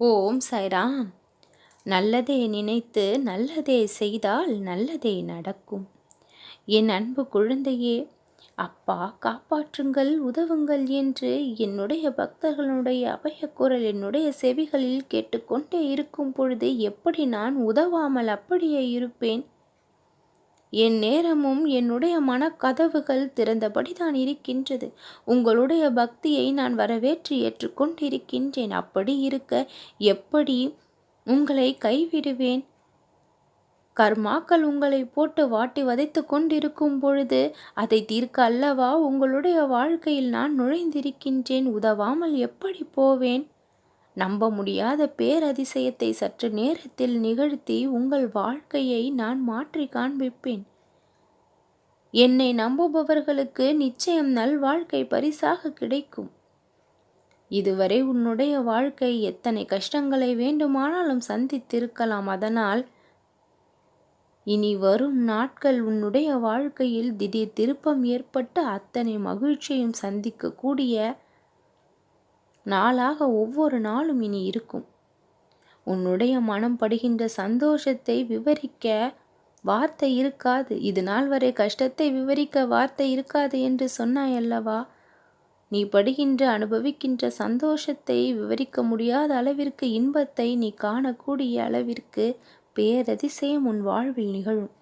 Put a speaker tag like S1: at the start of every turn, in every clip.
S1: ஓம் சைராம் நல்லதே நினைத்து நல்லதே செய்தால் நல்லதே நடக்கும். என் அன்பு குழந்தையே அப்பா காப்பாற்றுங்கள் உதவுங்கள் என்று என்னுடைய பக்தர்களுடைய அபயக்குரல் என்னுடைய செவிகளில் கேட்டுக்கொண்டே இருக்கும் பொழுது எப்படி நான் உதவாமல் அப்படியே இருப்பேன்? என் நேரமும் என்னுடைய மனக்கதவுகள் திறந்தபடிதான் இருக்கின்றது. உங்களுடைய பக்தியை நான் வரவேற்று ஏற்றுக்கொண்டிருக்கின்றேன். அப்படி இருக்க எப்படி உங்களை கைவிடுவேன்? கர்மாக்கள் உங்களை போட்டு வாட்டி வதைத்து கொண்டிருக்கும் பொழுது அதை தீர்க்க அல்லவா? உங்களுடைய வாழ்க்கையில் நான் நுழைந்திருக்கின்றேன். உதவாமல் எப்படி போவேன்? நம்ப முடியாத பேரதிசயத்தை சற்று நேரத்தில் நிகழ்த்தி உங்கள் வாழ்க்கையை நான் மாற்றி காண்பிப்பேன். என்னை நம்புபவர்களுக்கு நிச்சயம் நல் வாழ்க்கை பரிசாக கிடைக்கும். இதுவரை உன்னுடைய வாழ்க்கை எத்தனை கஷ்டங்களை வேண்டுமானாலும் சந்தித்திருக்கலாம். அதனால் இனி வரும் நாட்கள் உன்னுடைய வாழ்க்கையில் திடீர் திருப்பம் ஏற்பட்டு அத்தனை மகிழ்ச்சியும் சந்திக்கக்கூடிய நாளாக ஒவ்வொரு நாளும் இனி இருக்கும். உன்னுடைய மனம் படுகின்ற சந்தோஷத்தை விவரிக்க வார்த்தை இருக்காது. இது நாள் வரை கஷ்டத்தை விவரிக்க வார்த்தை இருக்காது என்று சொன்னாய் அல்லவா? நீ படுகின்ற அனுபவிக்கின்ற சந்தோஷத்தை விவரிக்க முடியாத அளவிற்கு இன்பத்தை நீ காணக்கூடிய அளவிற்கு பேரதிசயம் உன் வாழ்வில் நிகழும்.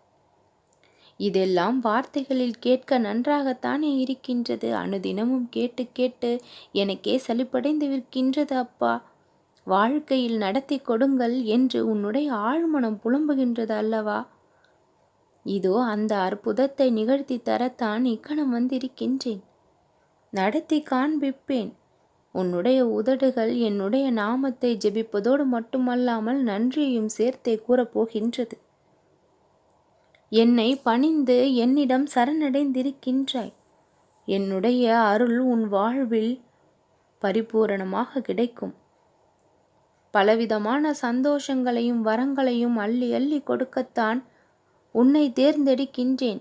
S1: இதெல்லாம் வார்த்தைகளில் கேட்க நன்றாகத்தானே இருக்கின்றது. அனுதினமும் கேட்டு கேட்டு எனக்கே சலிப்படைந்து விற்கின்றது அப்பா. வாழ்க்கையில் நடத்தி கொடுங்கள் என்று உன்னுடைய ஆழ்மனம் புலம்புகின்றது அல்லவா? இதோ அந்த அற்புதத்தை நிகழ்த்தி தரத்தான் இக்கணம் வந்திருக்கின்றேன். நடத்தி காண்பிப்பேன். உன்னுடைய உதடுகள் என்னுடைய நாமத்தை ஜெபிப்பதோடு மட்டுமல்லாமல் நன்றியையும் சேர்த்தே கூறப்போகின்றது. என்னை பணிந்து என்னிடம் சரணடைந்திருக்கின்றாய். என்னுடைய அருள் உன் வாழ்வில் பரிபூரணமாக கிடைக்கும். பலவிதமான சந்தோஷங்களையும் வரங்களையும் அள்ளி அள்ளி கொடுக்கத்தான் உன்னை தேர்ந்தெடுக்கின்றேன்.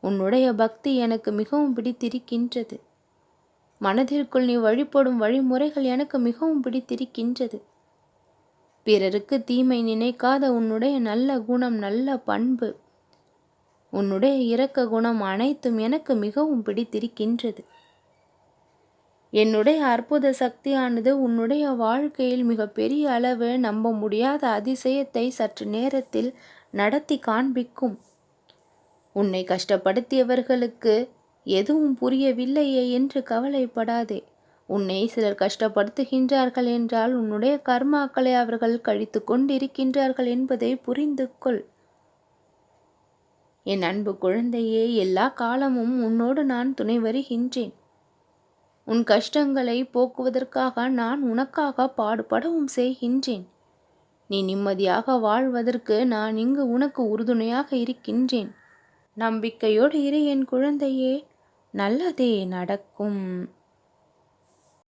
S1: உன்னுடைய பக்தி எனக்கு மிகவும் பிடித்திருக்கின்றது. மனதிற்குள் நீ வழிபடும் வழிமுறைகள் எனக்கு மிகவும் பிடித்திருக்கின்றது. பிறருக்கு தீமை நினைக்காத உன்னுடைய நல்ல குணம் நல்ல பண்பு உன்னுடைய இரக்க குணம் அனைத்தும் எனக்கு மிகவும் பிடித்திருக்கின்றது. என்னுடைய அற்புத சக்தியானது உன்னுடைய வாழ்க்கையில் மிகப்பெரிய அளவு நம்ப முடியாத அதிசயத்தை சற்று நேரத்தில் நடத்தி காண்பிக்கும். உன்னை கஷ்டப்படுத்தியவர்களுக்கு எதுவும் புரியவில்லையே என்று கவலைப்படாதே. உன்னை சிலர் கஷ்டப்படுத்துகின்றார்கள் என்றால் உன்னுடைய கர்மாக்களை அவர்கள் கழித்து கொண்டிருக்கின்றார்கள் என்பதை புரிந்து கொள் என் அன்பு குழந்தையே எல்லா காலமும் உன்னோடு நான் துணை வருகின்றேன். உன் கஷ்டங்களை போக்குவதற்காக நான் உனக்காக பாடுபடவும் செய்கின்றேன். நீ நிம்மதியாக வாழ்வதற்கு நான் இங்கு உனக்கு உறுதுணையாக இருக்கின்றேன். நம்பிக்கையோடு இரு என் குழந்தையே நல்லதே நடக்கும்.